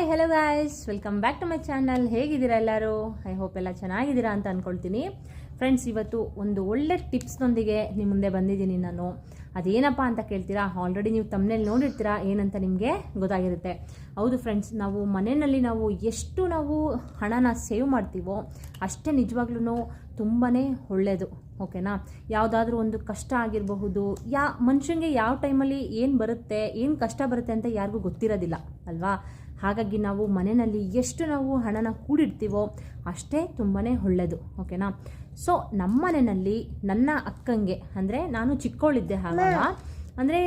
Hi hello guys welcome back to my channel ಹೇಗಿದ್ದೀರಾ ಎಲ್ಲರೂ? I hope ಎಲ್ಲ ಚೆನ್ನಾಗಿದ್ದೀರಾ ಅಂತ ಅಂದ್ಕೊಳ್ತೀನಿ ಫ್ರೆಂಡ್ಸ್ ಇವತ್ತು ಒಂದು ಒಳ್ಳೆ ಟಿಪ್ಸ್ನೊಂದಿಗೆ ನಿಮ್ಮ ಮುಂದೆ ಬಂದಿದ್ದೀನಿ ನಾನು. ಅದೇನಪ್ಪ ಅಂತ ಕೇಳ್ತೀರಾ? ಆಲ್ರೆಡಿ ನೀವು ತಮ್ಮನೇಲಿ ನೋಡಿರ್ತೀರಾ? ಏನಂತ ನಿಮಗೆ ಗೊತ್ತಾಗಿರುತ್ತೆ. ಹೌದು ಫ್ರೆಂಡ್ಸ್ ನಾವು ಮನೆಯಲ್ಲಿ ನಾವು ಎಷ್ಟು ನಾವು ಹಣನ ಸೇವ್ ಮಾಡ್ತೀವೋ, ಅಷ್ಟೇ ನಿಜವಾಗ್ಲೂ ತುಂಬಾ ಒಳ್ಳೆಯದು ಓಕೆನಾ? ಯಾವುದಾದ್ರೂ ಒಂದು ಕಷ್ಟ ಆಗಿರಬಹುದು, ಯಾ ಮನುಷ್ಯನಿಗೆ ಯಾವ ಟೈಮಲ್ಲಿ ಏನು ಬರುತ್ತೆ, ಏನು ಕಷ್ಟ ಬರುತ್ತೆ ಅಂತ ಯಾರಿಗೂ ಗೊತ್ತಿರೋದಿಲ್ಲ, ಅಲ್ವಾ? ಹಾಗಾಗಿ ನಾವು ಮನೆಯಲ್ಲಿ ಎಷ್ಟು ನಾವು ಹಣನ ಕೂಡಿಡ್ತೀವೋ ಅಷ್ಟೇ ತುಂಬಾ ಒಳ್ಳೆಯದು ಓಕೆನಾ? ಸೊ, ನಮ್ಮ ಮನೆಯಲ್ಲಿ ನನ್ನ ಅಕ್ಕಂಗೆ, ಅಂದರೆ ನಾನು ಚಿಕ್ಕವಳಿದ್ದೆ ಆವಾಗ, ಅಂದರೆ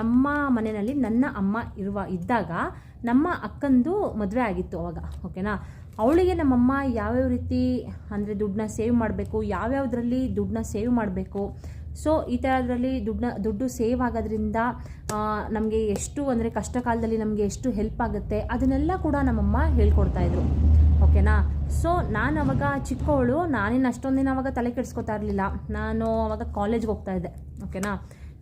ನಮ್ಮ ಮನೆಯಲ್ಲಿ ನನ್ನ ಅಮ್ಮ ಇರುವ, ಇದ್ದಾಗ ನಮ್ಮ ಅಕ್ಕಂದು ಮದುವೆ ಆಗಿತ್ತು ಅವಾಗ, ಓಕೆನಾ? ಅವಳಿಗೆ ನಮ್ಮಮ್ಮ ಯಾವ್ಯಾವ ರೀತಿ ಅಂದರೆ ದುಡ್ಡನ್ನ ಸೇವ್ ಮಾಡಬೇಕು, ಯಾವ್ಯಾವುದರಲ್ಲಿ ದುಡ್ಡನ್ನ ಸೇವ್ ಮಾಡಬೇಕು. ಸೊ ಈ ಥರದ್ರಲ್ಲಿ ದುಡ್ಡನ್ನ, ದುಡ್ಡು ಸೇವ್ ಆಗೋದ್ರಿಂದ ನಮಗೆ ಎಷ್ಟು ಅಂದರೆ ಕಷ್ಟ ಕಾಲದಲ್ಲಿ ನಮಗೆ ಎಷ್ಟು ಹೆಲ್ಪ್ ಆಗುತ್ತೆ ಅದನ್ನೆಲ್ಲ ಕೂಡ ನಮ್ಮಮ್ಮ ಹೇಳ್ಕೊಡ್ತಾಯಿದ್ರು ಓಕೆನಾ ಸೊ ನಾನು ಅವಾಗ ಚಿಕ್ಕವಳು ನಾನೇನು ಅಷ್ಟೊಂದಿನ ಅವಾಗ ತಲೆ ಕೆಡಿಸ್ಕೊತಾ ಇರಲಿಲ್ಲ. ನಾನು ಅವಾಗ ಕಾಲೇಜ್ಗೆ ಹೋಗ್ತಾ ಇದ್ದೆ. ಓಕೆನಾ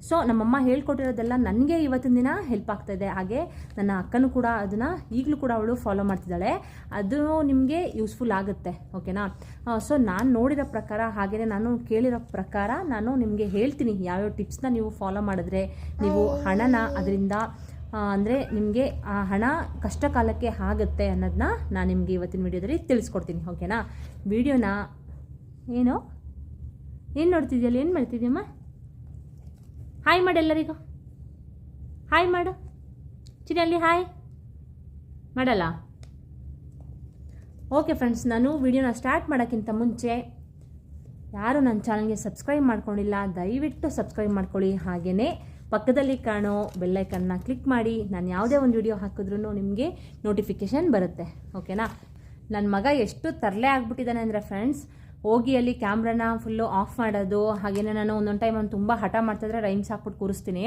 ಸೊ ನಮ್ಮಮ್ಮ ಹೇಳ್ಕೊಟ್ಟಿರೋದೆಲ್ಲ ನನಗೆ ಇವತ್ತಿನ ದಿನ ಹೆಲ್ಪ್ ಆಗ್ತಾ ಇದೆ ಹಾಗೆ ನನ್ನ ಅಕ್ಕನೂ ಕೂಡ ಅದನ್ನು ಈಗಲೂ ಕೂಡ ಅವಳು ಫಾಲೋ ಮಾಡ್ತಿದ್ದಾಳೆ. ಅದು ನಿಮಗೆ ಯೂಸ್ಫುಲ್ ಆಗುತ್ತೆ. ಓಕೆನಾ ಸೊ ನಾನು ನೋಡಿರೋ ಪ್ರಕಾರ ಹಾಗೆಯೇ ನಾನು ಕೇಳಿರೋ ಪ್ರಕಾರ ನಾನು ನಿಮಗೆ ಹೇಳ್ತೀನಿ ಯಾವ್ಯಾವ ಟಿಪ್ಸ್ನ ನೀವು ಫಾಲೋ ಮಾಡಿದ್ರೆ. ನೀವು ಹಣನ ಅದರಿಂದ ಅಂದರೆ ನಿಮಗೆ ಆ ಹಣ ಕಷ್ಟ ಕಾಲಕ್ಕೆ ಆಗುತ್ತೆ ಅನ್ನೋದನ್ನ ನಾನು ನಿಮಗೆ ಇವತ್ತಿನ ವಿಡಿಯೋದಲ್ಲಿ ತಿಳಿಸ್ಕೊಡ್ತೀನಿ. ಓಕೆನಾ ವಿಡಿಯೋನ ಏನು? ಏನು ನೋಡ್ತಿದ್ಯಲ್ಲ ಏನು ಮಾಡ್ತಿದ್ಯಮ್ಮ? ಹಾಯ್ ಮಾಡು ಎಲ್ಲರಿಗೂ. ಹಾಯ್ ಮಾಡು. ಚಿನಲ್ಲಿ ಹಾಯ್ ಮಾಡಲ್ಲ? ಓಕೆ ಫ್ರೆಂಡ್ಸ್ ನಾನು ವಿಡಿಯೋನ ಸ್ಟಾರ್ಟ್ ಮಾಡೋಕ್ಕಿಂತ ಮುಂಚೆ ಯಾರು ನನ್ನ ಚಾನಲ್ಗೆ ಸಬ್ಸ್ಕ್ರೈಬ್ ಮಾಡ್ಕೊಂಡಿಲ್ಲ, ದಯವಿಟ್ಟು ಸಬ್ಸ್ಕ್ರೈಬ್ ಮಾಡ್ಕೊಳ್ಳಿ. ಹಾಗೆಯೇ ಪಕ್ಕದಲ್ಲಿ ಕಾಣೋ ಬೆಲ್ಲೈಕನ್ನ ಕ್ಲಿಕ್ ಮಾಡಿ. ನಾನು ಯಾವುದೇ ಒಂದು ವಿಡಿಯೋ ಹಾಕಿದ್ರೂ ನಿಮಗೆ ನೋಟಿಫಿಕೇಷನ್ ಬರುತ್ತೆ. ಓಕೆನಾ ನನ್ನ ಮಗ ಎಷ್ಟು ತರಲೆ ಆಗ್ಬಿಟ್ಟಿದ್ದಾನೆ ಅಂದರೆ ಫ್ರೆಂಡ್ಸ್ ಹೋಗಿ ಅಲ್ಲಿ ಕ್ಯಾಮ್ರಾನ ಫುಲ್ಲು ಆಫ್ ಮಾಡೋದು ಹಾಗೆಯೇ ನಾನು ಒಂದೊಂದು ಟೈಮ್ ಒಂದು ತುಂಬ ಹಠ ಮಾಡ್ತಿದ್ರೆ ರೈಮ್ಸ್ ಹಾಕ್ಬಿಟ್ಟು ಕೂರಿಸ್ತೀನಿ.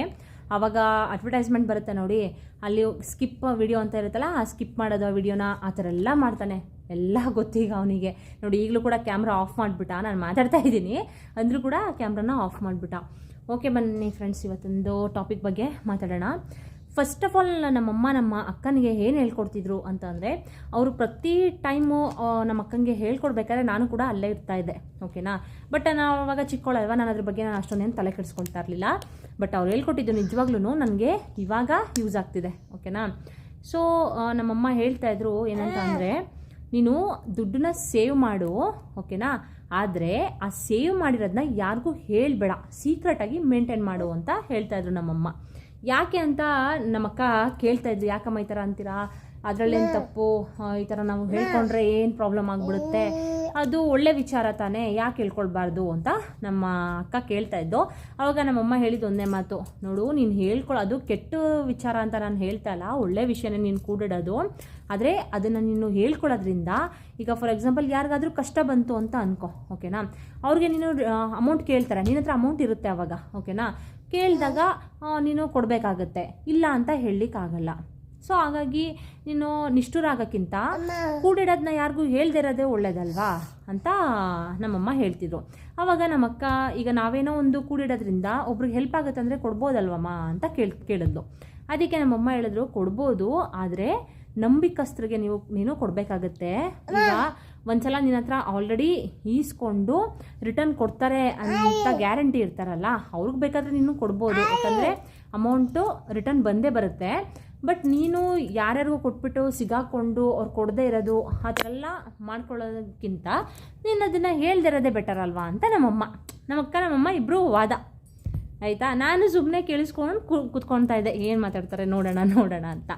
ಆವಾಗ ಅಡ್ವರ್ಟೈಸ್ಮೆಂಟ್ ಬರುತ್ತೆ ನೋಡಿ, ಅಲ್ಲಿ ಸ್ಕಿಪ್ ವಿಡಿಯೋ ಅಂತ ಇರುತ್ತಲ್ಲ, ಆ ಸ್ಕಿಪ್ ಮಾಡೋದು ಆ ವಿಡಿಯೋನ ಆ ಥರ ಎಲ್ಲ ಮಾಡ್ತಾನೆ. ಎಲ್ಲ ಗೊತ್ತೀಗ ಅವನಿಗೆ. ನೋಡಿ, ಈಗಲೂ ಕೂಡ ಕ್ಯಾಮ್ರಾ ಆಫ್ ಮಾಡಿಬಿಟ್ಟ, ನಾನು ಮಾತಾಡ್ತಾ ಇದ್ದೀನಿ. ಅಂದರೂ ಕೂಡ ಕ್ಯಾಮ್ರಾನ ಆಫ್ ಮಾಡಿಬಿಟ್ಟ. ಓಕೆ ಬನ್ನಿ ಫ್ರೆಂಡ್ಸ್ ಇವತ್ತೊಂದು ಟಾಪಿಕ್ ಬಗ್ಗೆ ಮಾತಾಡೋಣ. ಫಸ್ಟ್ ಆಫ್ ಆಲ್ ನಮ್ಮಮ್ಮ ನಮ್ಮ ಅಕ್ಕನಿಗೆ ಏನು ಹೇಳ್ಕೊಡ್ತಿದ್ರು ಅಂತ ಅಂದರೆ, ಅವರು ಪ್ರತಿ ಟೈಮು ನಮ್ಮ ಅಕ್ಕನಿಗೆ ಹೇಳ್ಕೊಡ್ಬೇಕಾದ್ರೆ ನಾನು ಕೂಡ ಅಲ್ಲೇ ಇರ್ತಾ ಇದ್ದೆ ಓಕೆನಾ ಬಟ್ ನಾವು ಅವಾಗ ಚಿಕ್ಕವಳಲ್ವ ನಾನು ಅದ್ರ ಬಗ್ಗೆ ನಾನು ಅಷ್ಟೊಂದೇನು ತಲೆ ಕೆಡಿಸ್ಕೊಳ್ತಾ ಇರಲಿಲ್ಲ. ಬಟ್ ಅವ್ರು ಹೇಳ್ಕೊಟ್ಟಿದ್ದು ನಿಜವಾಗ್ಲೂ ನನಗೆ ಇವಾಗ ಯೂಸ್ ಆಗ್ತಿದೆ ಓಕೆನಾ ಸೊ ನಮ್ಮಮ್ಮ ಹೇಳ್ತಾ ಇದ್ರು ಏನಂತ ಅಂದರೆ, ನೀನು ದುಡ್ಡನ್ನ ಸೇವ್ ಮಾಡು ಓಕೆನಾ ಆದರೆ ಆ ಸೇವ್ ಮಾಡಿರೋದನ್ನ ಯಾರಿಗೂ ಹೇಳಬೇಡ ಸೀಕ್ರೆಟಾಗಿ ಮೇಂಟೈನ್ ಮಾಡು ಅಂತ ಹೇಳ್ತಾ ಇದ್ರು ನಮ್ಮಮ್ಮ ಯಾಕೆ ಅಂತ ನಮ್ಮಕ್ಕ ಕೇಳ್ತಾ ಇದ್ದು ಯಾಕಮ್ಮ ಈ ಥರ ಅಂತೀರಾ? ಅದರಲ್ಲೇನು ತಪ್ಪು? ಈ ಥರ ನಾವು ಹೇಳ್ಕೊಂಡ್ರೆ ಏನು ಪ್ರಾಬ್ಲಮ್ ಆಗಿಬಿಡುತ್ತೆ? ಅದು ಒಳ್ಳೆ ವಿಚಾರ ತಾನೇ ಯಾಕೆ ಹೇಳ್ಕೊಳ್ಬಾರ್ದು ಅಂತ ನಮ್ಮ ಅಕ್ಕ ಕೇಳ್ತಾ ಇದ್ದು. ಅವಾಗ ನಮ್ಮಮ್ಮ ಹೇಳಿದ್ದು ಒಂದೇ ಮಾತು ನೋಡು ನೀನು ಅದು ಕೆಟ್ಟ ವಿಚಾರ ಅಂತ ನಾನು ಹೇಳ್ತಾ ಇಲ್ಲ ಒಳ್ಳೆ ವಿಷಯನೇ ನೀನು ಕೂಡಿಡೋದು. ಆದರೆ ಅದನ್ನು ನೀನು ಹೇಳ್ಕೊಳ್ಳೋದ್ರಿಂದ ಈಗ ಫಾರ್ ಎಕ್ಸಾಂಪಲ್ ಯಾರಿಗಾದರೂ ಕಷ್ಟ ಬಂತು ಅಂತ ಅನ್ಕೋ ಓಕೆನಾ ಅವ್ರಿಗೆ ನೀನು ಅಮೌಂಟ್ ಕೇಳ್ತಾರೆ ನಿನ್ನ ಹತ್ರ ಅಮೌಂಟ್ ಇರುತ್ತೆ ಅವಾಗ ಓಕೆನಾ ಕೇಳಿದಾಗ ನೀನು ಕೊಡಬೇಕಾಗತ್ತೆ. ಇಲ್ಲ ಅಂತ ಹೇಳಲಿಕ್ಕಾಗಲ್ಲ. ಸೊ ಹಾಗಾಗಿ ನೀನು ನಿಷ್ಠುರಾಗೋಕ್ಕಿಂತ ಕೂಡಿಡೋದನ್ನ ಯಾರಿಗೂ ಹೇಳ್ದೇ ಇರೋದೇ ಒಳ್ಳೇದಲ್ವಾ ಅಂತ ನಮ್ಮಮ್ಮ ಹೇಳ್ತಿದ್ರು. ಆವಾಗ ನಮ್ಮಕ್ಕ ಈಗ ನಾವೇನೋ ಒಂದು ಕೂಡಿಡೋದ್ರಿಂದ ಒಬ್ರಿಗೆ ಹೆಲ್ಪ್ ಆಗುತ್ತೆ ಅಂದರೆ ಕೊಡ್ಬೋದಲ್ವಮ್ಮ? ಅಂತ ಕೇಳ್ ಕೇಳಿದ್ಲು. ಅದಕ್ಕೆ ನಮ್ಮಮ್ಮ ಹೇಳಿದ್ರು ಕೊಡ್ಬೋದು ಆದರೆ ನಂಬಿಕಸ್ತ್ರಿಗೆ ನೀವು ನೀನು ಕೊಡಬೇಕಾಗತ್ತೆ. ಈಗ ಒಂದ್ಸಲ ನಿನ್ನ ಹತ್ರ ಆಲ್ರೆಡಿ ಈಸ್ಕೊಂಡು ರಿಟರ್ನ್ ಕೊಡ್ತಾರೆ ಅಂತ ಗ್ಯಾರಂಟಿ ಇರ್ತಾರಲ್ಲ ಅವ್ರಿಗೆ ಬೇಕಾದರೆ ನೀನು ಕೊಡ್ಬೋದು. ಯಾಕಂದರೆ ಅಮೌಂಟು ರಿಟರ್ನ್ ಬಂದೇ ಬರುತ್ತೆ. ಬಟ್ ನೀನು ಯಾರ್ಯಾರಿಗೂ ಕೊಟ್ಬಿಟ್ಟು ಸಿಗಾಕೊಂಡು ಅವ್ರು ಕೊಡದೇ ಇರೋದು ಆ ಥರ ಎಲ್ಲ ಮಾಡ್ಕೊಳ್ಳೋದಕ್ಕಿಂತ ನೀನು ಅದನ್ನು ಹೇಳ್ದಿರೋದೇ ಬೆಟರ್ ಅಲ್ವಾ ಅಂತ ನಮ್ಮಮ್ಮ. ನಮ್ಮಕ್ಕ ನಮ್ಮಮ್ಮ ಇಬ್ಬರು ವಾದ. ಆಯಿತಾ? ನಾನು ಸುಮ್ಮನೆ ಕೇಳಿಸ್ಕೊಂಡು ಕೂತ್ಕೊಳ್ತಾ ಇದ್ದೆ. ಏನು ಮಾತಾಡ್ತಾರೆ? ನೋಡೋಣ ನೋಡೋಣ ಅಂತ.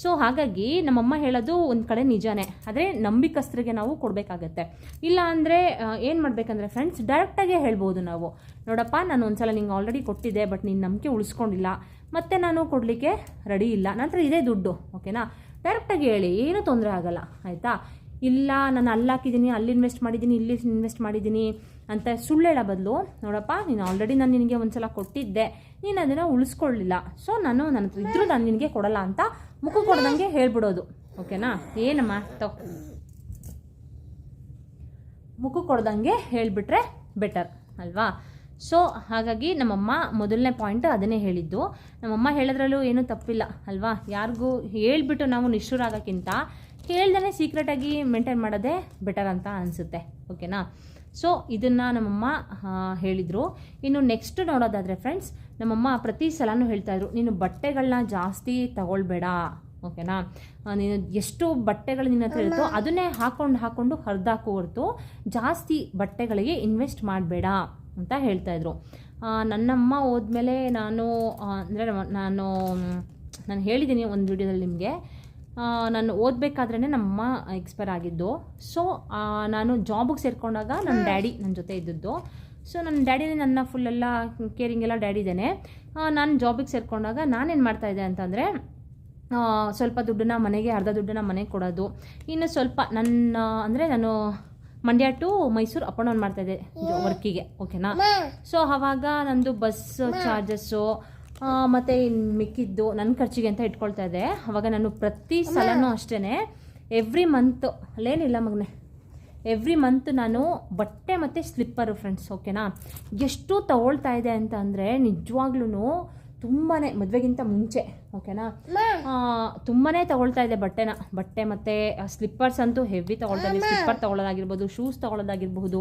ಸೊ ಹಾಗಾಗಿ ನಮ್ಮಮ್ಮ ಹೇಳೋದು ಒಂದು ಕಡೆ ನಿಜಾನೇ. ಆದರೆ ನಂಬಿಕಸ್ತ್ರಿಗೆ ನಾವು ಕೊಡಬೇಕಾಗತ್ತೆ. ಇಲ್ಲ ಅಂದರೆ ಏನು ಮಾಡಬೇಕಂದ್ರೆ ಫ್ರೆಂಡ್ಸ್ ಡೈರೆಕ್ಟಾಗೆ ಹೇಳ್ಬೋದು ನಾವು. ನೋಡಪ್ಪ, ನಾನು ಒಂದ್ಸಲ ನಿಂಗೆ ಆಲ್ರೆಡಿ ಕೊಟ್ಟಿದ್ದೆ ಬಟ್ ನೀನು ನಂಬಿಕೆ ಉಳಿಸ್ಕೊಂಡಿಲ್ಲ. ಮತ್ತೆ ನಾನು ಕೊಡಲಿಕ್ಕೆ ರೆಡಿ ಇಲ್ಲ. ನಂತರ ಇದೇ ದುಡ್ಡು ಓಕೆನಾ ಡೈರೆಕ್ಟಾಗಿ ಹೇಳಿ, ಏನೂ ತೊಂದರೆ ಆಗಲ್ಲ, ಆಯಿತಾ? ಇಲ್ಲ, ನಾನು ಅಲ್ಲಿ ಹಾಕಿದ್ದೀನಿ ಅಲ್ಲಿ ಇನ್ವೆಸ್ಟ್ ಮಾಡಿದ್ದೀನಿ ಇಲ್ಲಿ ಇನ್ವೆಸ್ಟ್ ಮಾಡಿದ್ದೀನಿ ಅಂತ ಸುಳ್ಳು ಬದಲು, ನೋಡಪ್ಪ, ನೀನು ಆಲ್ರೆಡಿ ನಾನು ನಿನಗೆ ಒಂದು ಸಲ ಕೊಟ್ಟಿದ್ದೆ. ನೀನು ಅದನ್ನು ಉಳಿಸ್ಕೊಳ್ಳಿಲ್ಲ. ಸೊ ನಾನು ನನ್ನ ಇದ್ದರೂ ನಾನು ನಿನಗೆ ಕೊಡಲ್ಲ ಅಂತ ಮುಖ ಕೊಡ್ದಂಗೆ ಹೇಳ್ಬಿಡೋದು. ಓಕೆನಾ? ಏನಮ್ಮ? ತಗೋ ಮುಖ ಕೊಡ್ದಂಗೆ ಹೇಳಿಬಿಟ್ರೆ ಬೆಟರ್ ಅಲ್ವಾ? ಸೊ ಹಾಗಾಗಿ ನಮ್ಮಮ್ಮ ಮೊದಲನೇ ಪಾಯಿಂಟ್ ಅದನ್ನೇ ಹೇಳಿದ್ದು. ನಮ್ಮಮ್ಮ ಹೇಳೋದ್ರಲ್ಲೂ ಏನೂ ತಪ್ಪಿಲ್ಲ, ಅಲ್ವಾ? ಯಾರಿಗೂ ಹೇಳ್ಬಿಟ್ಟು ನಾವು ನಿಷ್ಠುರಾಗೋಕ್ಕಿಂತ ಹೇಳ್ದೇ ಸೀಕ್ರೆಟಾಗಿ ಮೇಂಟೈನ್ ಮಾಡೋದೇ ಬೆಟರ್ ಅಂತ ಅನಿಸುತ್ತೆ. ಓಕೆನಾ? ಸೊ ಇದನ್ನು ನಮ್ಮಮ್ಮ ಹೇಳಿದರು. ಇನ್ನು ನೆಕ್ಸ್ಟ್ ನೋಡೋದಾದರೆ ಫ್ರೆಂಡ್ಸ್ ನಮ್ಮಮ್ಮ ಪ್ರತಿ ಸಲನೂ ಹೇಳ್ತಾಯಿದ್ರು ನೀನು ಬಟ್ಟೆಗಳನ್ನ ಜಾಸ್ತಿ ತಗೊಳ್ಬೇಡ. ಓಕೆನಾ? ನೀನು ಎಷ್ಟು ಬಟ್ಟೆಗಳು ನಿನ್ನ ಹತ್ರ ಇರುತ್ತೋ ಅದನ್ನೇ ಹಾಕೊಂಡು ಹಾಕೊಂಡು ಹರಿದಾಕು ಹೊರತು ಜಾಸ್ತಿ ಬಟ್ಟೆಗಳಿಗೆ ಇನ್ವೆಸ್ಟ್ ಮಾಡಬೇಡ ಅಂತ ಹೇಳ್ತಾಯಿದ್ರು ನನ್ನಮ್ಮ ಹೋದ್ಮೇಲೆ ನಾನು ಅಂದರೆ ನಾನು ನಾನು ಹೇಳಿದ್ದೀನಿ ಒಂದು ವಿಡಿಯೋದಲ್ಲಿ ನಿಮಗೆ. ನಾನು ಓದಬೇಕಾದ್ರೇ ನಮ್ಮಮ್ಮ ಎಕ್ಸ್ಪೈರ್ ಆಗಿದ್ದು. ಸೊ ನಾನು ಜಾಬಿಗೆ ಸೇರಿಕೊಂಡಾಗ ನನ್ನ ಡ್ಯಾಡಿ ನನ್ನ ಜೊತೆ ಇದ್ದದ್ದು. ಸೊ ನನ್ನ ಡ್ಯಾಡಿನೇ ನನ್ನ ಫುಲ್ಲೆಲ್ಲ ಕೇರಿಂಗ್ ಎಲ್ಲ ಡ್ಯಾಡಿ ಇದ್ದೇನೆ ನಾನು ಜಾಬಿಗೆ ಸೇರಿಕೊಂಡಾಗ ನಾನೇನು ಮಾಡ್ತಾಯಿದ್ದೆ ಅಂತಂದರೆ ಸ್ವಲ್ಪ ದುಡ್ಡನ್ನ ಮನೆಗೆ ಅರ್ಧ ದುಡ್ಡನ್ನ ಮನೆಗೆ ಕೊಡೋದು. ಇನ್ನು ಸ್ವಲ್ಪ ನನ್ನ ಅಂದರೆ ನಾನು Mandya to Mysuru up and down ಮಾಡ್ತಾಯಿದ್ದೆ ವರ್ಕಿಗೆ ಓಕೆನಾ ಸೊ ಆವಾಗ ನಂದು ಬಸ್ ಚಾರ್ಜಸ್ಸು ಮತ್ತು ಇನ್ನು ಮಿಕ್ಕಿದ್ದು ನನ್ನ ಖರ್ಚಿಗೆ ಅಂತ ಇಟ್ಕೊಳ್ತಾ ಇದ್ದೆ. ಅವಾಗ ನಾನು ಪ್ರತಿ ಸಲನೂ ಅಷ್ಟೇ ಎವ್ರಿ ಮಂತ್ ಅಲ್ಲೇನಿಲ್ಲ ಮಗನೆ. ಎವ್ರಿ ಮಂತ್ ನಾನು ಬಟ್ಟೆ ಮತ್ತು ಸ್ಲಿಪ್ಪರು ಫ್ರೆಂಡ್ಸ್ ಓಕೆನಾ ಎಷ್ಟು ತಗೊಳ್ತಾ ಇದೆ ಅಂತ ಅಂದರೆ ನಿಜವಾಗ್ಲೂ ತುಂಬಾ ಮದುವೆಗಿಂತ ಮುಂಚೆ ಓಕೆನಾ ತುಂಬಾ ತಗೊಳ್ತಾ ಇದೆ ಬಟ್ಟೆನ. ಬಟ್ಟೆ ಮತ್ತೆ ಸ್ಲಿಪ್ಪರ್ಸ್ ಅಂತೂ ಹೆವಿ ತಗೊಳ್ತಾ ಇದೆ. ಸ್ಲಿಪ್ಪರ್ ತಗೊಳ್ಳೋದಾಗಿರ್ಬೋದು ಶೂಸ್ ತಗೊಳ್ಳೋದಾಗಿರ್ಬಹುದು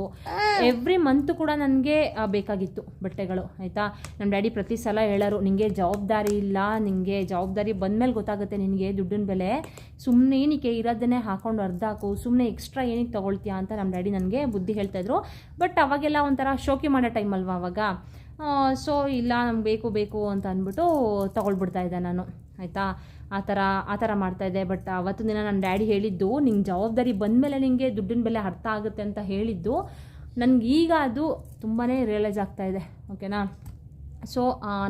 ಎವ್ರಿ ಮಂತ್ ಕೂಡ ನನಗೆ ಬೇಕಾಗಿತ್ತು ಬಟ್ಟೆಗಳು ಆಯಿತಾ? ನಮ್ಮ ಡ್ಯಾಡಿ ಪ್ರತಿ ಸಲ ಹೇಳೋರು ನಿಮಗೆ ಜವಾಬ್ದಾರಿ ಇಲ್ಲ ನಿಮಗೆ ಜವಾಬ್ದಾರಿ ಬಂದಮೇಲೆ ಗೊತ್ತಾಗುತ್ತೆ ನಿನಗೆ ದುಡ್ಡಿನ ಬೆಲೆ. ಸುಮ್ಮನೆ ಏನಕ್ಕೆ ಇರೋದನ್ನೇ ಹಾಕೊಂಡು ಅರ್ಧ ಹಾಕು ಸುಮ್ಮನೆ ಎಕ್ಸ್ಟ್ರಾ ಏನಕ್ಕೆ ತಗೊಳ್ತೀಯಾ? ಅಂತ ನಮ್ಮ ಡ್ಯಾಡಿ ನನಗೆ ಬುದ್ಧಿ ಹೇಳ್ತಾಯಿದ್ರು ಬಟ್ ಅವಾಗೆಲ್ಲ ಒಂಥರ ಶೋಕಿ ಮಾಡೋ ಟೈಮ್ ಅಲ್ವಾ ಅವಾಗ. ಸೊ ಇಲ್ಲ, ನಮ್ಗೆ ಬೇಕು ಬೇಕು ಅಂತ ಅಂದ್ಬಿಟ್ಟು ತೊಗೊಳ್ಬಿಡ್ತಾ ಇದ್ದೆ ನಾನು. ಆಯಿತಾ? ಆ ಥರ ಆ ಥರ ಮಾಡ್ತಾಯಿದ್ದೆ ಬಟ್ ಅವತ್ತು ದಿನ ನನ್ನ ಡ್ಯಾಡಿ ಹೇಳಿದ್ದು, ನಿಂಗೆ ಜವಾಬ್ದಾರಿ ಬಂದಮೇಲೆ ನಿಮಗೆ ದುಡ್ಡಿನ ಬೆಲೆ ಅರ್ಥ ಆಗುತ್ತೆ ಅಂತ ಹೇಳಿದ್ದು, ನನಗೆ ಈಗ ಅದು ತುಂಬಾ ರಿಯಲೈಸ್ ಆಗ್ತಾಯಿದೆ ಓಕೆನಾ ಸೊ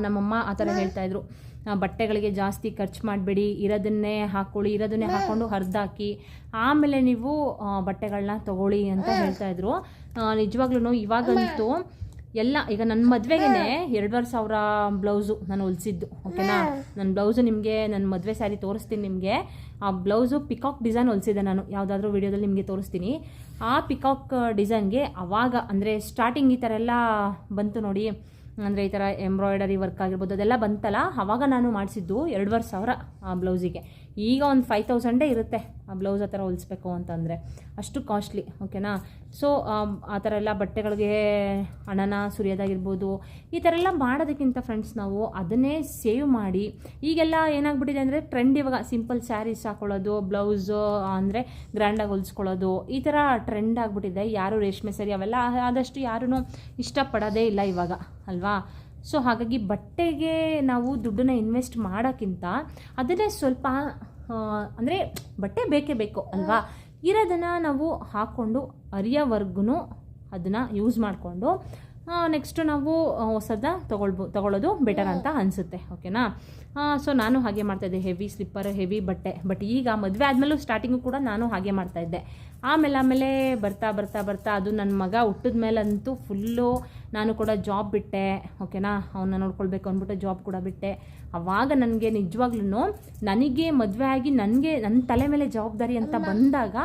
ನಮ್ಮಮ್ಮ ಆ ಥರ ಹೇಳ್ತಾಯಿದ್ರು ಬಟ್ಟೆಗಳಿಗೆ ಜಾಸ್ತಿ ಖರ್ಚು ಮಾಡಬೇಡಿ, ಇರೋದನ್ನೇ ಹಾಕ್ಕೊಳ್ಳಿ ಇರೋದನ್ನೇ ಹಾಕ್ಕೊಂಡು ಹರಿದಾಕಿ, ಆಮೇಲೆ ನೀವು ಬಟ್ಟೆಗಳನ್ನ ತಗೊಳ್ಳಿ ಅಂತ ಹೇಳ್ತಾಯಿದ್ರು ನಿಜವಾಗ್ಲೂ ಇವಾಗಂತೂ ಎಲ್ಲ ಈಗ ನನ್ನ ಮದ್ವೆಗೆನೆ ಎರಡುವರೆ ಸಾವಿರ ಬ್ಲೌಸು ನಾನು ಹೊಲಿಸಿದ್ದು ಓಕೆನಾ? ನನ್ನ ಬ್ಲೌಸು ನಿಮಗೆ ನನ್ನ ಮದುವೆ ಸ್ಯಾರಿ ತೋರಿಸ್ತೀನಿ ನಿಮಗೆ. ಆ ಬ್ಲೌಸು ಪಿಕಾಕ್ ಡಿಸೈನ್ ಹೊಲಿಸಿದೆ ನಾನು ಯಾವುದಾದ್ರೂ ವಿಡಿಯೋದಲ್ಲಿ ನಿಮಗೆ ತೋರಿಸ್ತೀನಿ. ಆ ಪಿಕಾಕ್ ಡಿಸೈನ್ಗೆ ಅವಾಗ ಅಂದರೆ ಸ್ಟಾರ್ಟಿಂಗ್ ಈ ಥರ ಎಲ್ಲ ಬಂತು ನೋಡಿ ಅಂದರೆ ಈ ಥರ ಎಂಬ್ರಾಯ್ಡರಿ ವರ್ಕ್ ಆಗಿರ್ಬೋದು ಅದೆಲ್ಲ ಬಂತಲ್ಲ ಆವಾಗ ನಾನು ಮಾಡಿಸಿದ್ದು ಎರಡುವರೆ ಸಾವಿರ ಆ ಬ್ಲೌಸಿಗೆ. ಈಗ ಒಂದು ಫೈವ್ ತೌಸಂಡೇ ಇರುತ್ತೆ ಆ ಬ್ಲೌಸ್ ಆ ಥರ ಹೊಲಿಸ್ಬೇಕು ಅಂತಂದರೆ. ಅಷ್ಟು ಕಾಸ್ಟ್ಲಿ ಓಕೆನಾ ಸೊ ಆ ಥರ ಎಲ್ಲ ಬಟ್ಟೆಗಳಿಗೆ ಹಣನ ಸುರಿಯೋದಾಗಿರ್ಬೋದು, ಈ ಥರ ಎಲ್ಲ ಮಾಡೋದಕ್ಕಿಂತ ಫ್ರೆಂಡ್ಸ್ ನಾವು ಅದನ್ನೇ ಸೇವ್ ಮಾಡಿ. ಈಗೆಲ್ಲ ಏನಾಗ್ಬಿಟ್ಟಿದೆ ಅಂದರೆ ಟ್ರೆಂಡ್ ಇವಾಗ ಸಿಂಪಲ್ ಸ್ಯಾರೀಸ್ ಹಾಕೊಳ್ಳೋದು ಬ್ಲೌಸು ಅಂದರೆ ಗ್ರ್ಯಾಂಡಾಗಿ ಹೊಲಿಸ್ಕೊಳ್ಳೋದು, ಈ ಥರ ಟ್ರೆಂಡ್ ಆಗಿಬಿಟ್ಟಿದೆ. ಯಾರು ರೇಷ್ಮೆ ಸರಿ ಅವೆಲ್ಲ ಆದಷ್ಟು ಯಾರೂ ಇಷ್ಟಪಡೋದೇ ಇಲ್ಲ ಇವಾಗ, ಅಲ್ವಾ? ಸೊ ಹಾಗಾಗಿ ಬಟ್ಟೆಗೆ ನಾವು ದುಡ್ಡನ್ನ ಇನ್ವೆಸ್ಟ್ ಮಾಡೋಕ್ಕಿಂತ ಅದನ್ನೇ ಸ್ವಲ್ಪ ಅಂದರೆ ಬಟ್ಟೆ ಬೇಕೇ ಬೇಕು ಅಲ್ವಾ? ಇರೋದನ್ನು ನಾವು ಹಾಕ್ಕೊಂಡು ಅರಿಯೋವರೆಗೂ ಅದನ್ನು ಯೂಸ್ ಮಾಡಿಕೊಂಡು ನೆಕ್ಸ್ಟು ನಾವು ಹೊಸದ ತೊಗೊಳ್ಬೋ ತೊಗೊಳ್ಳೋದು ಬೆಟರ್ ಅಂತ ಅನಿಸುತ್ತೆ ಓಕೆನಾ ಸೊ ನಾನು ಹಾಗೆ ಮಾಡ್ತಾಯಿದ್ದೆ ಹೆವಿ ಸ್ಲಿಪ್ಪರ್ ಹೆವಿ ಬಟ್ಟೆ ಬಟ್ ಈಗ ಮದುವೆ ಆದಮೇಲೂ ಸ್ಟಾರ್ಟಿಂಗು ಕೂಡ ನಾನು ಹಾಗೆ ಮಾಡ್ತಾಯಿದ್ದೆ ಆಮೇಲೆ ಆಮೇಲೆ ಬರ್ತಾ ಬರ್ತಾ ಬರ್ತಾ ಅದು ನನ್ನ ಮಗ ಹುಟ್ಟಿದ ಮೇಲಂತೂ ಫುಲ್ಲು ನಾನು ಕೂಡ ಜಾಬ್ ಬಿಟ್ಟೆ ಓಕೆನಾ ಅವನ್ನ ನೋಡ್ಕೊಳ್ಬೇಕು ಅಂದ್ಬಿಟ್ಟು ಜಾಬ್ ಕೂಡ ಬಿಟ್ಟೆ. ಆವಾಗ ನನಗೆ ನಿಜವಾಗ್ಲೂ ನನಗೆ ಮದುವೆ ಆಗಿ ನನಗೆ ನನ್ನ ತಲೆ ಮೇಲೆ ಜವಾಬ್ದಾರಿ ಅಂತ ಬಂದಾಗ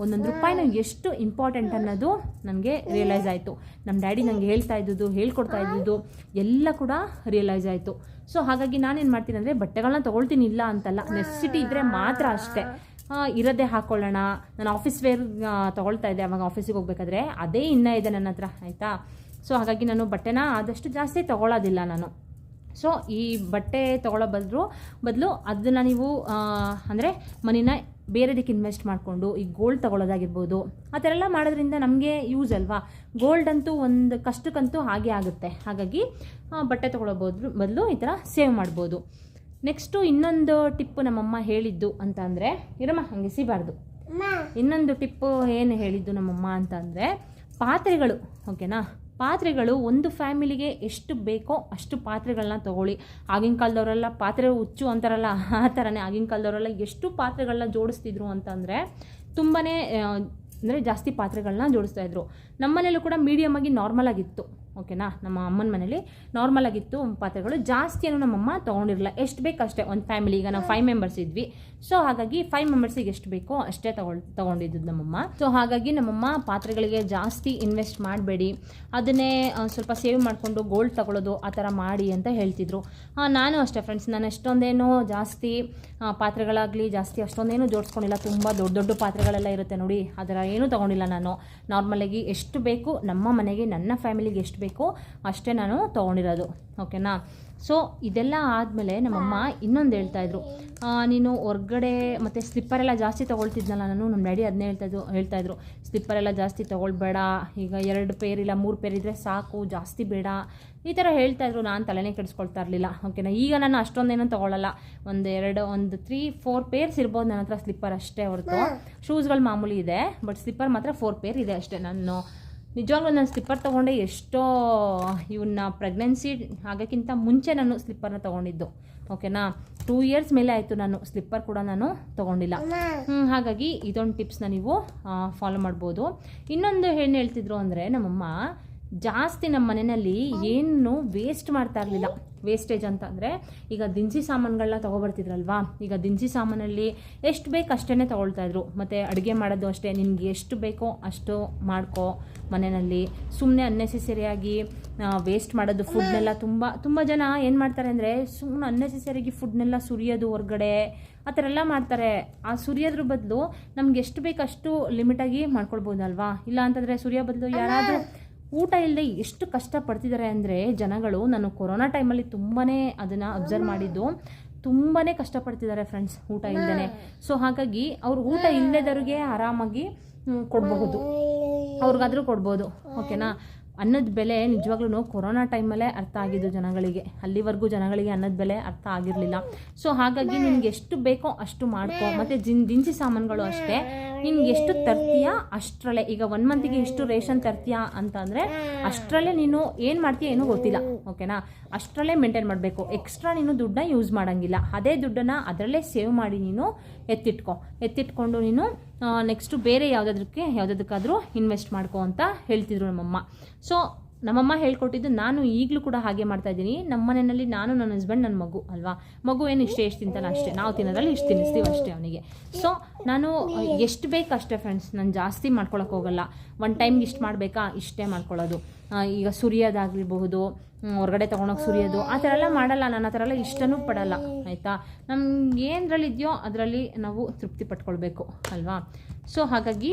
ಒಂದೊಂದು ರೂಪಾಯಿನ ಎಷ್ಟು ಇಂಪಾರ್ಟೆಂಟ್ ಅನ್ನೋದು ನನಗೆ ರಿಯಲೈಸ್ ಆಯಿತು. ನಮ್ಮ ಡ್ಯಾಡಿ ನನಗೆ ಹೇಳ್ತಾ ಇದ್ದುದು, ಹೇಳ್ಕೊಡ್ತಾ ಇದ್ದುದು, ಎಲ್ಲ ಕೂಡ ರಿಯಲೈಸ್ ಆಯಿತು. ಸೊ ಹಾಗಾಗಿ ನಾನೇನು ಮಾಡ್ತೀನಿ ಅಂದರೆ ಬಟ್ಟೆಗಳನ್ನ ತೊಗೊಳ್ತೀನಿ, ಇಲ್ಲ ಅಂತಲ್ಲ. ನೆಸಿಟಿ ಇದ್ದರೆ ಮಾತ್ರ ಅಷ್ಟೇ. ಇರೋದೇ ಹಾಕ್ಕೊಳ್ಳೋಣ ನಾನು ಆಫೀಸ್ ವೇರ್ ತೊಗೊಳ್ತಾ ಇದ್ದೆ ಅವಾಗ ಆಫೀಸಿಗೆ ಹೋಗ್ಬೇಕಾದ್ರೆ. ಅದೇ ಇನ್ನೂ ಇದೆ ನನ್ನ ಹತ್ರ, ಆಯಿತಾ? ಸೊ ಹಾಗಾಗಿ ನಾನು ಬಟ್ಟೆನ ಆದಷ್ಟು ಜಾಸ್ತಿ ತೊಗೊಳ್ಳೋದಿಲ್ಲ ನಾನು. ಸೊ ಈ ಬಟ್ಟೆ ತೊಗೊಳ್ಳೋ ಬದಲು ಬದಲು ಅದನ್ನು ನೀವು ಅಂದರೆ ಮನಿನ ಬೇರೆದಕ್ಕೆ ಇನ್ವೆಸ್ಟ್ ಮಾಡಿಕೊಂಡು ಈ ಗೋಲ್ಡ್ ತೊಗೊಳ್ಳೋದಾಗಿರ್ಬೋದು ಆ ಥರ ಎಲ್ಲ ಮಾಡೋದ್ರಿಂದ ನಮಗೆ ಯೂಸ್ ಅಲ್ವಾ? ಗೋಲ್ಡ್ ಅಂತೂ ಒಂದು ಕಷ್ಟಕ್ಕಂತೂ ಹಾಗೆ ಆಗುತ್ತೆ. ಹಾಗಾಗಿ ಬಟ್ಟೆ ತೊಗೊಳ್ಳೋಬೋದು ಬದಲು ಈ ಥರ ಸೇವ್ ಮಾಡ್ಬೋದು. ನೆಕ್ಸ್ಟು ಇನ್ನೊಂದು ಟಿಪ್ಪು ನಮ್ಮಮ್ಮ ಹೇಳಿದ್ದು ಅಂತ ಅಂದರೆ ಇರಮ್ಮ ಹಂಗೆ ಸಿಬಾರ್ದು. ಇನ್ನೊಂದು ಟಿಪ್ಪು ಏನು ಹೇಳಿದ್ದು ನಮ್ಮಮ್ಮ ಅಂತ ಅಂದರೆ ಪಾತ್ರೆಗಳು ಓಕೆನಾ ಪಾತ್ರೆಗಳು ಒಂದು ಫ್ಯಾಮಿಲಿಗೆ ಎಷ್ಟು ಬೇಕೋ ಅಷ್ಟು ಪಾತ್ರೆಗಳನ್ನ ತಗೊಳ್ಳಿ. ಆಗಿನ ಕಾಲದವರೆಲ್ಲ ಪಾತ್ರೆ ಹುಚ್ಚು ಅಂತಾರಲ್ಲ, ಆ ಥರನೇ ಆಗಿನ ಕಾಲದವರೆಲ್ಲ ಎಷ್ಟು ಪಾತ್ರೆಗಳನ್ನ ಜೋಡಿಸ್ತಿದ್ರು ಅಂತಂದರೆ ತುಂಬಾ ಅಂದರೆ ಜಾಸ್ತಿ ಪಾತ್ರೆಗಳನ್ನ ಜೋಡಿಸ್ತಾ ಇದ್ರು. ನಮ್ಮ ಮನೇಲೂ ಕೂಡ ಮೀಡಿಯಮ್ ಆಗಿ ನಾರ್ಮಲ್ ಆಗಿತ್ತು ಓಕೆನಾ ನಮ್ಮ ಅಮ್ಮನ ಮನೇಲಿ ನಾರ್ಮಲ್ ಆಗಿತ್ತು ಪಾತ್ರೆಗಳು. ಜಾಸ್ತಿ ಏನು ನಮ್ಮಮ್ಮ ತೊಗೊಂಡಿರಲಿಲ್ಲ. ಎಷ್ಟು ಬೇಕು ಅಷ್ಟೇ ಒಂದು ಫ್ಯಾಮಿಲಿ ಈಗ ನಾವು ಫೈವ್ ಮೆಂಬರ್ಸ್ ಇದ್ವಿ. ಸೊ ಹಾಗಾಗಿ ಫೈವ್ ಮೆಂಬರ್ಸಿಗೆ ಎಷ್ಟು ಬೇಕೋ ಅಷ್ಟೇ ತಗೊಳ್, ತಗೊಂಡಿದ್ದು ನಮ್ಮಮ್ಮ. ಸೊ ಹಾಗಾಗಿ ನಮ್ಮಮ್ಮ ಪಾತ್ರೆಗಳಿಗೆ ಜಾಸ್ತಿ ಇನ್ವೆಸ್ಟ್ ಮಾಡಬೇಡಿ. ಅದನ್ನೇ ಸ್ವಲ್ಪ ಸೇವ್ ಮಾಡಿಕೊಂಡು ಗೋಲ್ಡ್ ತಗೊಳ್ಳೋದು ಆ ಥರ ಮಾಡಿ ಅಂತ ಹೇಳ್ತಿದ್ರು. ನಾನು ಅಷ್ಟೇ ಫ್ರೆಂಡ್ಸ್ ನಾನು ಎಷ್ಟೊಂದೇನೋ ಜಾಸ್ತಿ ಪಾತ್ರೆಗಳಾಗಲಿ ಜಾಸ್ತಿ ಅಷ್ಟೊಂದೇನು ಜೋಡಿಸ್ಕೊಂಡಿಲ್ಲ. ತುಂಬ ದೊಡ್ಡ ದೊಡ್ಡ ಪಾತ್ರೆಗಳೆಲ್ಲ ಇರುತ್ತೆ ನೋಡಿ. ಅದರ ಏನೂ ತೊಗೊಂಡಿಲ್ಲ ನಾನು. ನಾರ್ಮಲಾಗಿ ಎಷ್ಟು ಬೇಕು ನಮ್ಮ ಮನೆಗೆ, ನನ್ನ ಫ್ಯಾಮಿಲಿಗೆ ಎಷ್ಟು ಬೇಕೋ ಅಷ್ಟೇ ನಾನು ತೊಗೊಂಡಿರೋದು. ಓಕೆನಾ ಸೊ ಇದೆಲ್ಲ ಆದಮೇಲೆ ನಮ್ಮಮ್ಮ ಇನ್ನೊಂದು ಹೇಳ್ತಾಯಿದ್ರು ನೀನು ಹೊರ್ಗಡೆ ಮತ್ತು ಸ್ಲಿಪ್ಪರೆಲ್ಲ ಜಾಸ್ತಿ ತೊಗೊಳ್ತಿದ್ನಲ್ಲ ನಾನು ನಮ್ಮ ಡ್ಯಾಡಿ ಅದನ್ನೇ ಹೇಳ್ತಾಯಿದ್ರು ಹೇಳ್ತಾಯಿದ್ರು ಸ್ಲಿಪ್ಪರೆಲ್ಲ ಜಾಸ್ತಿ ತೊಗೊಳ್ಬೇಡ ಈಗ ಎರಡು ಪೇರ್ ಇಲ್ಲ ಮೂರು ಪೇರ್ ಇದ್ದರೆ ಸಾಕು ಜಾಸ್ತಿ ಬೇಡ. ಈ ಥರ ಹೇಳ್ತಾಯಿದ್ರು ನಾನು ತಲೆನೇ ಕೆಡಿಸ್ಕೊಳ್ತಾ ಇರಲಿಲ್ಲ. ಓಕೆನಾ ಈಗ ನಾನು ಅಷ್ಟೊಂದೇನೂ ತೊಗೊಳ್ಳಲ್ಲ ಒಂದು ಎರಡು ಒಂದು ತ್ರೀ ಫೋರ್ ಪೇರ್ಸ್ ಇರ್ಬೋದು ನನ್ನ ಹತ್ರ ಸ್ಲಿಪ್ಪರ್ ಅಷ್ಟೇ ಹೊರತು. ಶೂಸ್ಗಳು ಮಾಮೂಲಿ ಇದೆ ಬಟ್ ಸ್ಲಿಪ್ಪರ್ ಮಾತ್ರ ಫೋರ್ ಪೇರ್ ಇದೆ ಅಷ್ಟೇ ನಾನು ನಿಜವಾಗ್ಲೂ ನಾನು ಸ್ಲಿಪ್ಪರ್ ತೊಗೊಂಡೆ ಎಷ್ಟೋ ಇವನ್ನ ಪ್ರೆಗ್ನೆನ್ಸಿ ಆಗೋಕ್ಕಿಂತ ಮುಂಚೆ ನಾನು ಸ್ಲಿಪ್ಪರ್ನ ತೊಗೊಂಡಿದ್ದು. ಓಕೆನಾ ಟೂ ಇಯರ್ಸ್ ಮೇಲೆ ಆಯಿತು ನಾನು ಸ್ಲಿಪ್ಪರ್ ಕೂಡ ನಾನು ತೊಗೊಂಡಿಲ್ಲ. ಹಾಗಾಗಿ ಇದೊಂದು ಟಿಪ್ಸ್ನ ನೀವು ಫಾಲೋ ಮಾಡ್ಬೋದು. ಇನ್ನೊಂದು ಏನು ಹೇಳ್ತಿದ್ರು ಅಂದರೆ ನಮ್ಮಮ್ಮ ಜಾಸ್ತಿ ನಮ್ಮ ಮನೆಯಲ್ಲಿ ಏನು ವೇಸ್ಟ್ ಮಾಡ್ತಾ ಇರಲಿಲ್ಲ. ವೇಸ್ಟೇಜ್ ಅಂತ ಅಂದರೆ ಈಗ ದಿನಸಿ ಸಾಮಾನುಗಳನ್ನ ತೊಗೊಬರ್ತಿದ್ರಲ್ವಾ? ಈಗ ದಿನಸಿ ಸಾಮಾನಲ್ಲಿ ಎಷ್ಟು ಬೇಕು ಅಷ್ಟೇ ತೊಗೊಳ್ತಾ ಇದ್ರು. ಮತ್ತು ಅಡುಗೆ ಮಾಡೋದು ಅಷ್ಟೇ ನಿಮ್ಗೆ ಎಷ್ಟು ಬೇಕೋ ಅಷ್ಟು ಮಾಡ್ಕೋ ಮನೆಯಲ್ಲಿ ಸುಮ್ಮನೆ ಅನ್ನೆಸೆಸರಿಯಾಗಿ ವೇಸ್ಟ್ ಮಾಡೋದು ಫುಡ್ನೆಲ್ಲ ತುಂಬ ತುಂಬ ಜನ ಏನು ಮಾಡ್ತಾರೆ ಅಂದರೆ ಸುಮ್ಮನೆ ಅನ್ನೆಸೆಸರಿಯಾಗಿ ಫುಡ್ನೆಲ್ಲ ಸುರಿಯೋದು ಹೊರ್ಗಡೆ ಆ ಥರ ಎಲ್ಲ ಮಾಡ್ತಾರೆ. ಆ ಸುರಿಯೋದ್ರ ಬದಲು ನಮ್ಗೆ ಎಷ್ಟು ಬೇಕಷ್ಟು ಅಷ್ಟು ಲಿಮಿಟಾಗಿ ಮಾಡ್ಕೊಳ್ಬೋದಲ್ವಾ? ಇಲ್ಲ ಅಂತಂದರೆ ಸುರಿಯೋ ಬದಲು ಯಾರಾದರೂ ಊಟ ಇಲ್ಲದೆ ಎಷ್ಟು ಕಷ್ಟಪಡ್ತಿದ್ದಾರೆ ಅಂದರೆ ಜನಗಳು ನಾನು ಕೊರೋನಾ ಟೈಮಲ್ಲಿ ತುಂಬಾ ಅದನ್ನು ಅಬ್ಸರ್ವ್ ಮಾಡಿದ್ದು. ತುಂಬಾ ಕಷ್ಟಪಡ್ತಿದ್ದಾರೆ ಫ್ರೆಂಡ್ಸ್ ಊಟ ಇಲ್ಲದೇ ಸೊ ಹಾಗಾಗಿ ಅವ್ರು ಊಟ ಇಲ್ಲದವ್ರಿಗೆ ಆರಾಮಾಗಿ ಕೊಡಬಹುದು. ಅವ್ರಿಗಾದರೂ ಕೊಡ್ಬೋದು. ಓಕೆನಾ ಅನ್ನದ ಬೆಲೆ ನಿಜವಾಗ್ಲೂ ಕೊರೋನಾ ಟೈಮಲ್ಲೇ ಅರ್ಥ ಆಗಿದ್ದು ಜನಗಳಿಗೆ. ಅಲ್ಲಿವರೆಗೂ ಜನಗಳಿಗೆ ಅನ್ನದ ಬೆಲೆ ಅರ್ಥ ಆಗಿರಲಿಲ್ಲ. ಸೊ ಹಾಗಾಗಿ ನಿನ್ಗೆ ಎಷ್ಟು ಬೇಕೋ ಅಷ್ಟು ಮಾಡ್ಕೋ. ಮತ್ತು ಜಿನ್ ದಿನಸಿ ಸಾಮಾನುಗಳು ಅಷ್ಟೇ. ನಿನ್ಗೆ ಎಷ್ಟು ತರ್ತೀಯ ಅಷ್ಟರಲ್ಲೇ. ಈಗ ಒನ್ ಮಂತಿಗೆ ಎಷ್ಟು ರೇಷನ್ ತರ್ತೀಯ ಅಂತ ಅಂದರೆ ಅಷ್ಟರಲ್ಲೇ ನೀನು ಏನು ಮಾಡ್ತೀಯ ಏನೂ ಗೊತ್ತಿಲ್ಲ. ಓಕೆನಾ? ಅಷ್ಟರಲ್ಲೇ ಮೇಂಟೈನ್ ಮಾಡಬೇಕು. ಎಕ್ಸ್ಟ್ರಾ ನೀನು ದುಡ್ಡನ್ನ ಯೂಸ್ ಮಾಡೋಂಗಿಲ್ಲ. ಅದೇ ದುಡ್ಡನ್ನು ಅದರಲ್ಲೇ ಸೇವ್ ಮಾಡಿ ನೀನು ಎತ್ತಿಟ್ಕೊ. ಎತ್ತಿಟ್ಕೊಂಡು ನೀನು ನೆಕ್ಸ್ಟು ಬೇರೆ ಯಾವುದಾದ್ರಕ್ಕೆ ಯಾವುದಕ್ಕಾದರೂ ಇನ್ವೆಸ್ಟ್ ಮಾಡ್ಕೋ ಅಂತ ಹೇಳ್ತಿದ್ರು ನಮ್ಮಮ್ಮ. ಸೊ ನಮ್ಮಮ್ಮ ಹೇಳ್ಕೊಟ್ಟಿದ್ದು ನಾನು ಈಗಲೂ ಕೂಡ ಹಾಗೆ ಮಾಡ್ತಾ ಇದ್ದೀನಿ. ನಮ್ಮ ಮನೆಯಲ್ಲಿ ನಾನು ನನ್ನ ಹಸ್ಬೆಂಡ್ ನನ್ನ ಮಗು, ಅಲ್ವಾ? ಮಗು ಏನು ಇಷ್ಟೇ ಎಷ್ಟು ತಿಂತಾನೆ ಅಷ್ಟೇ. ನಾವು ತಿನ್ನೋದ್ರಲ್ಲಿ ಇಷ್ಟು ತಿನ್ನಿಸ್ತೀವಿ ಅಷ್ಟೇ ಅವನಿಗೆ. ಸೊ ನಾನು ಎಷ್ಟು ಬೇಕು ಅಷ್ಟೇ ಫ್ರೆಂಡ್ಸ್ ನಾನು ಜಾಸ್ತಿ ಮಾಡ್ಕೊಳಕ್ಕೆ ಹೋಗಲ್ಲ. ಒನ್ ಟೈಮ್ಗೆ ಇಷ್ಟು ಮಾಡಬೇಕಾ? ಇಷ್ಟೇ ಮಾಡ್ಕೊಳ್ಳೋದು. ಈಗ ಸುರಿಯೋದಾಗಿರಬಹುದು ಹೊರಗಡೆ ತೊಗೊಂಡೋಗಿ ಸುರಿಯೋದು, ಆ ಥರ ಎಲ್ಲ ಮಾಡಲ್ಲ ನಾನು. ಆ ಥರ ಎಲ್ಲ ಇಷ್ಟನೂ ಪಡಲ್ಲ, ಆಯಿತಾ? ನಮ್ಗೆ ಏನರಲ್ಲಿದೆಯೋ ಅದರಲ್ಲಿ ನಾವು ತೃಪ್ತಿ ಪಟ್ಕೊಳ್ಬೇಕು, ಅಲ್ವಾ? ಸೊ ಹಾಗಾಗಿ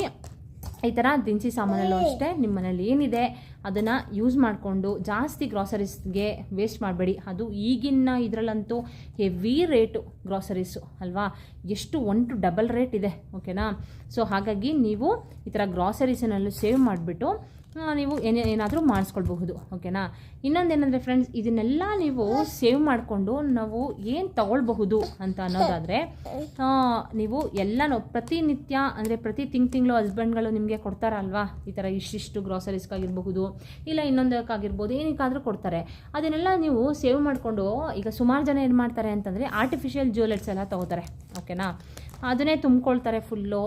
ಈ ಥರ ದಿನಸಿ ಸಾಮಾನಲ್ಲೂ ಅಷ್ಟೇ ನಿಮ್ಮ ಮನೇಲಿ ಏನಿದೆ ಅದನ್ನು ಯೂಸ್ ಮಾಡಿಕೊಂಡು ಜಾಸ್ತಿ ಗ್ರಾಸರೀಸ್ಗೆ ವೇಸ್ಟ್ ಮಾಡಬೇಡಿ. ಅದು ಈಗಿನ ಇದರಲ್ಲಂತೂ ಹೆವಿ ರೇಟು ಗ್ರಾಸರೀಸು ಅಲ್ವಾ? ಎಷ್ಟು ಒನ್ ಟು ಡಬಲ್ ರೇಟ್ ಇದೆ ಓಕೆನಾ ಸೊ ಹಾಗಾಗಿ ನೀವು ಈ ಥರ ಗ್ರಾಸರೀಸನ್ನಲ್ಲೂ ಸೇವ್ ಮಾಡಿಬಿಟ್ಟು ನೀವು ಏನೇ ಏನಾದರೂ ಮಾಡಿಸ್ಕೊಳ್ಬಹುದು ಓಕೆನಾ ಇನ್ನೊಂದೇನೆಂದರೆ ಫ್ರೆಂಡ್ಸ್ ಇದನ್ನೆಲ್ಲ ನೀವು ಸೇವ್ ಮಾಡಿಕೊಂಡು ನಾವು ಏನು ತಗೊಳ್ಬಹುದು ಅಂತ ಅನ್ನೋದಾದರೆ ನೀವು ಎಲ್ಲನೂ ಪ್ರತಿನಿತ್ಯ, ಅಂದರೆ ಪ್ರತಿ ತಿಂಗ್ ತಿಂಗಳು ಹಸ್ಬೆಂಡ್ಗಳು ನಿಮಗೆ ಕೊಡ್ತಾರಲ್ವಾ? ಈ ಥರ ಇಷ್ಟಿಷ್ಟು ಗ್ರಾಸರೀಸ್ಗಾಗಿರ್ಬಹುದು ಇಲ್ಲ ಇನ್ನೊಂದಕ್ಕಾಗಿರ್ಬೋದು, ಏನಕ್ಕಾದರೂ ಕೊಡ್ತಾರೆ. ಅದನ್ನೆಲ್ಲ ನೀವು ಸೇವ್ ಮಾಡಿಕೊಂಡು, ಈಗ ಸುಮಾರು ಜನ ಏನು ಮಾಡ್ತಾರೆ ಅಂತಂದರೆ ಆರ್ಟಿಫಿಷಿಯಲ್ ಜ್ಯುವೆಲರ್ಸ್ ಎಲ್ಲ ತಗೋತಾರೆ ಓಕೆನಾ ಅದನ್ನೇ ತುಂಬ್ಕೊಳ್ತಾರೆ ಫುಲ್ಲು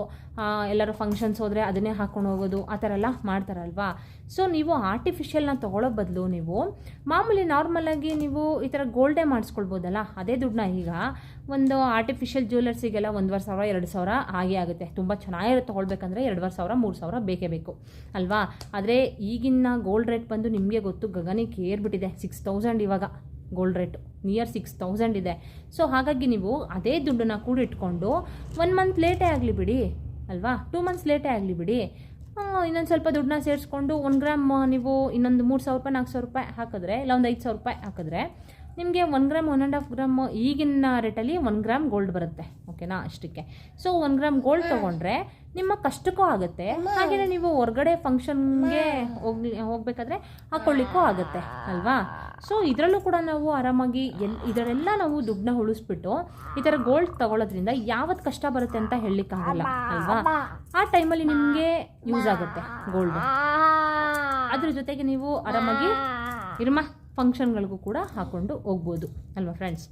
ಎಲ್ಲರೂ ಫಂಕ್ಷನ್ಸ್ ಹೋದರೆ ಅದನ್ನೇ ಹಾಕ್ಕೊಂಡು ಹೋಗೋದು, ಆ ಥರ ಎಲ್ಲ ಮಾಡ್ತಾರಲ್ವಾ? ಸೊ ನೀವು ಆರ್ಟಿಫಿಷಿಯಲ್ನ ತೊಗೊಳ್ಳೋ ಬದಲು ನೀವು ಮಾಮೂಲಿ ನಾರ್ಮಲಾಗಿ ನೀವು ಈ ಥರ ಗೋಲ್ಡೇ ಮಾಡಿಸ್ಕೊಳ್ಬೋದಲ್ಲ, ಅದೇ ದುಡ್ಡನ್ನ ಈಗ ಒಂದು ಆರ್ಟಿಫಿಷಿಯಲ್ ಜ್ಯುವೆಲರ್ಸಿಗೆಲ್ಲ ಒಂದುವರೆ ಸಾವಿರ, ಎರಡು ಸಾವಿರ ಹಾಗೆ ಆಗುತ್ತೆ. ತುಂಬ ಚೆನ್ನಾಗಿರೋ ತೊಗೊಳ್ಬೇಕಂದ್ರೆ ಎರಡುವರೆ ಸಾವಿರ, ಮೂರು ಸಾವಿರ ಬೇಕೇ ಬೇಕು, ಅಲ್ವಾ? ಆದರೆ ಈಗಿನ ಗೋಲ್ಡ್ ರೇಟ್ ಬಂದು ನಿಮಗೆ ಗೊತ್ತು ಗಗನಕ್ಕೆ ಏರ್ಬಿಟ್ಟಿದೆ ಸಿಕ್ಸ್ ತೌಸಂಡ್ ಇವಾಗ. Gold rate near six thousand ಇದೆ. ಸೊ ಹಾಗಾಗಿ ನೀವು ಅದೇ ದುಡ್ಡನ್ನ ಕೂಡಿಟ್ಕೊಂಡು ಒನ್ ಮಂತ್ ಲೇಟೇ ಆಗಲಿ ಬಿಡಿ ಅಲ್ವಾ? ಟೂ ಮಂತ್ಸ್ ಲೇಟೇ ಆಗಲಿ ಬಿಡಿ. ಇನ್ನೊಂದು ಸ್ವಲ್ಪ ದುಡ್ಡನ್ನ ಸೇರಿಸ್ಕೊಂಡು ಒಂದು ಗ್ರಾಮ್ ನೀವು ಇನ್ನೊಂದು ಮೂರು ಸಾವಿರ ರೂಪಾಯಿ ನಾಲ್ಕು ಸಾವಿರ ರೂಪಾಯಿ ಹಾಕಿದ್ರೆ ಇಲ್ಲ ಒಂದು ಐದು ಸಾವಿರ ರೂಪಾಯಿ ಹಾಕಿದ್ರೆ ನಿಮಗೆ one gram one and half gram ಈಗಿನ ರೇಟಲ್ಲಿ ಒನ್ ಗ್ರಾಮ್ ಗೋಲ್ಡ್ ಬರುತ್ತೆ ಓಕೆನಾ ಅಷ್ಟಕ್ಕೆ. ಸೊ ಒನ್ ಗ್ರಾಮ್ ಗೋಲ್ಡ್ ತೊಗೊಂಡ್ರೆ ನಿಮ್ಮ ಕಷ್ಟಕ್ಕೂ ಆಗುತ್ತೆ. ಹಾಗೆಯೇ ನೀವು ಹೊರಗಡೆ ಫಂಕ್ಷನ್ಗೆ ಹೋಗ್ಲಿ ಹೋಗ್ಬೇಕಾದ್ರೆ ಹಾಕೊಳ್ಳಿಕ್ಕೂ ಆಗುತ್ತೆ ಅಲ್ವಾ? ಸೊ ಇದರಲ್ಲೂ ಕೂಡ ನಾವು ಆರಾಮಾಗಿ ಎಲ್ ಇದರೆಲ್ಲ ನಾವು ದುಡ್ಡನ್ನ ಉಳಿಸ್ಬಿಟ್ಟು ಈ ಥರ ಗೋಲ್ಡ್ ತಗೊಳ್ಳೋದ್ರಿಂದ ಯಾವತ್ತು ಕಷ್ಟ ಬರುತ್ತೆ ಅಂತ ಹೇಳಲಿಕ್ಕಾಗಲ್ಲ ಅಲ್ವಾ? ಆ ಟೈಮಲ್ಲಿ ನಿಮಗೆ ಯೂಸ್ ಆಗುತ್ತೆ ಗೋಲ್ಡ್ ಅದ್ರ ಜೊತೆಗೆ ನೀವು ಆರಾಮಾಗಿ ಇರ್ಮ ಫಂಕ್ಷನ್ಗಳಿಗೂ ಕೂಡ ಹಾಕೊಂಡು ಹೋಗ್ಬೋದು ಅಲ್ವಾ ಫ್ರೆಂಡ್ಸ್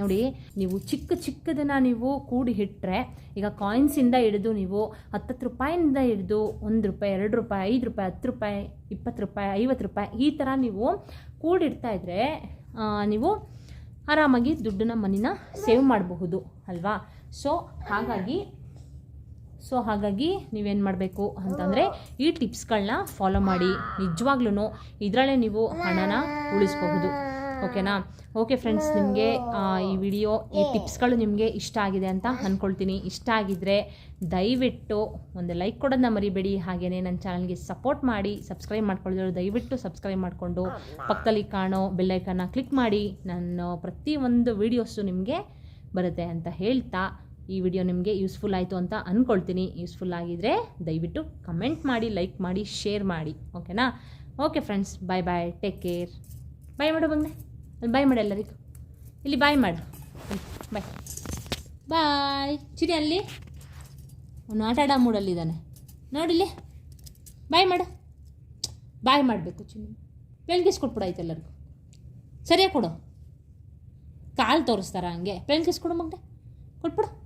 ನೋಡಿ, ನೀವು ಚಿಕ್ಕ ಚಿಕ್ಕದನ್ನು ನೀವು ಕೂಡಿ ಇಟ್ಟರೆ ಈಗ ಕಾಯಿನ್ಸಿಂದ ಹಿಡಿದು ನೀವು ಹತ್ತತ್ತು ರೂಪಾಯಿಂದ ಹಿಡಿದು ಒಂದು ರೂಪಾಯಿ, ಎರಡು ರೂಪಾಯಿ, ಐದು ರೂಪಾಯಿ, ಹತ್ತು ರೂಪಾಯಿ, ಇಪ್ಪತ್ತು ರೂಪಾಯಿ, ಐವತ್ತು ರೂಪಾಯಿ ಈ ಥರ ನೀವು ಕೂಡಿಡ್ತಾ ಇದ್ದರೆ ನೀವು ಆರಾಮಾಗಿ ದುಡ್ಡನ್ನ ಮನಿನ ಸೇವ್ ಮಾಡಬಹುದು ಅಲ್ವಾ? ಸೊ ಹಾಗಾಗಿ ಸೊ ಹಾಗಾಗಿ ನೀವೇನು ಮಾಡಬೇಕು ಅಂತಂದರೆ ಈ ಟಿಪ್ಸ್ಗಳನ್ನ ಫಾಲೋ ಮಾಡಿ. ನಿಜವಾಗ್ಲೂ ಇದರಲ್ಲೇ ನೀವು ಹಣನ ಉಳಿಸಬಹುದು. ಓಕೆನಾ? ಓಕೆ ಫ್ರೆಂಡ್ಸ್, ನಿಮಗೆ ಈ ವಿಡಿಯೋ, ಈ ಟಿಪ್ಸ್ಗಳು ನಿಮಗೆ ಇಷ್ಟ ಆಗಿದೆ ಅಂತ ಅಂದ್ಕೊಳ್ತೀನಿ ಇಷ್ಟ ಆಗಿದ್ದರೆ ದಯವಿಟ್ಟು ಒಂದು ಲೈಕ್ ಕೊಡೋದನ್ನ ಮರಿಬೇಡಿ. ಹಾಗೆಯೇ ನನ್ನ ಚಾನಲ್ಗೆ ಸಪೋರ್ಟ್ ಮಾಡಿ, ಸಬ್ಸ್ಕ್ರೈಬ್ ಮಾಡ್ಕೊಳ್ಳೋರು ದಯವಿಟ್ಟು ಸಬ್ಸ್ಕ್ರೈಬ್ ಮಾಡಿಕೊಂಡು ಪಕ್ಕದಲ್ಲಿ ಕಾಣೋ ಬೆಲ್ಲೈಕನ್ನ ಕ್ಲಿಕ್ ಮಾಡಿ. ನಾನು ಪ್ರತಿಯೊಂದು ವೀಡಿಯೋಸು ನಿಮಗೆ ಬರುತ್ತೆ ಅಂತ ಹೇಳ್ತಾ ಈ ವಿಡಿಯೋ ನಿಮಗೆ ಯೂಸ್ಫುಲ್ ಆಯಿತು ಅಂತ ಅಂದ್ಕೊಳ್ತೀನಿ ಯೂಸ್ಫುಲ್ ಆಗಿದ್ದರೆ ದಯವಿಟ್ಟು ಕಮೆಂಟ್ ಮಾಡಿ, ಲೈಕ್ ಮಾಡಿ, ಶೇರ್ ಮಾಡಿ. ಓಕೆನಾ? Okay friends, bye bye. Take care. Bye ಮಾಡು ಬಂದೆ. ಅಲ್ಲಿ ಬಾಯ್ ಮಾಡು ಎಲ್ಲರಿಗೂ. ಇಲ್ಲಿ ಬಾಯ್ ಮಾಡು. ಬಾಯ್. ಬಾಯ್. ಚಿರಿ ಅಲ್ಲಿ. ಅವನು ಆಟ ಆಡೋ ಮೂಡಲ್ಲಿದ್ದಾನೆ ನೋಡಿಲ್ಲಿ ಬಾಯ್ ಮಾಡು. ಬಾಯ್ ಮಾಡಬೇಕು ಚಿನ್ನಿ. ಪೆನ್ಕಿಸ್ ಕೊಟ್ಬಿಡು ಆಯ್ತು ಎಲ್ಲರಿಗೂ. ಸರಿಯಾಗಿ ಕೊಡು. ಕಾಲು ತೋರಿಸ್ತಾರ ಹಂಗೆ? ಪೆನ್ಕಿಸ್ ಕೊಡು ಮಗನೆ. ಕೊಟ್ಬಿಡು.